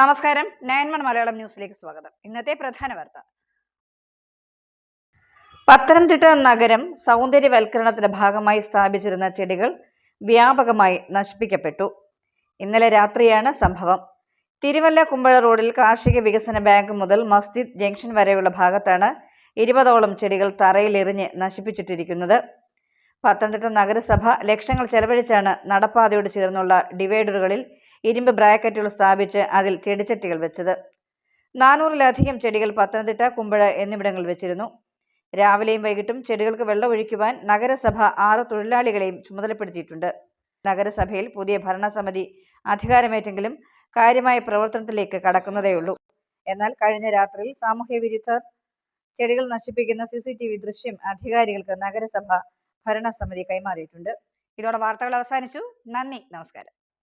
നമസ്കാരം. Nine one Malayalam ന്യൂസിലേക്ക് സ്വാഗതം. ഇന്നത്തെ പ്രധാന വാർത്ത. പത്തനംതിട്ട നഗരം സൗന്ദര്യവൽക്കരണത്തിന്റെ ഭാഗമായി സ്ഥാപിച്ചിരുന്ന ചെടികൾ വ്യാപകമായി നശിപ്പിക്കപ്പെട്ടു. ഇന്നലെ രാത്രിയാണ് സംഭവം. തിരുവല്ല കുമ്പഴ റോഡിൽ കാർഷിക വികസന ബാങ്ക് മുതൽ മസ്ജിദ് ജംഗ്ഷൻ വരെയുള്ള ഭാഗത്താണ് ഇരുപതോളം ചെടികൾ തറയിലെറിഞ്ഞ് നശിപ്പിച്ചിട്ടിരിക്കുന്നത്. പത്തനംതിട്ട നഗരസഭ ലക്ഷങ്ങൾ ചെലവഴിച്ചാണ് നടപ്പാതയോട് ചേർന്നുള്ള ഡിവൈഡറുകളിൽ ഇരുമ്പ് ബ്രാക്കറ്റുകൾ സ്ഥാപിച്ച് അതിൽ ചെടിച്ചട്ടികൾ വെച്ചത്. നാനൂറിലധികം ചെടികൾ പത്തനംതിട്ട കുമ്പഴ എന്നിവിടങ്ങളിൽ വെച്ചിരുന്നു. രാവിലെയും വൈകിട്ടും ചെടികൾക്ക് വെള്ളമൊഴിക്കുവാൻ നഗരസഭ ആറ് തൊഴിലാളികളെയും ചുമതലപ്പെടുത്തിയിട്ടുണ്ട്. നഗരസഭയിൽ പുതിയ ഭരണസമിതി അധികാരമേറ്റെങ്കിലും കാര്യമായ പ്രവർത്തനത്തിലേക്ക് കടക്കുന്നതേയുള്ളൂ. എന്നാൽ കഴിഞ്ഞ രാത്രിയിൽ സാമൂഹ്യ വിരുദ്ധർ ചെടികൾ നശിപ്പിക്കുന്ന സി സി ടി വി ദൃശ്യം അധികാരികൾക്ക് നഗരസഭ ഭരണസമിതി കൈമാറിയിട്ടുണ്ട്. ഇതോടെ വാർത്തകൾ അവസാനിച്ചു. നന്ദി. നമസ്കാരം.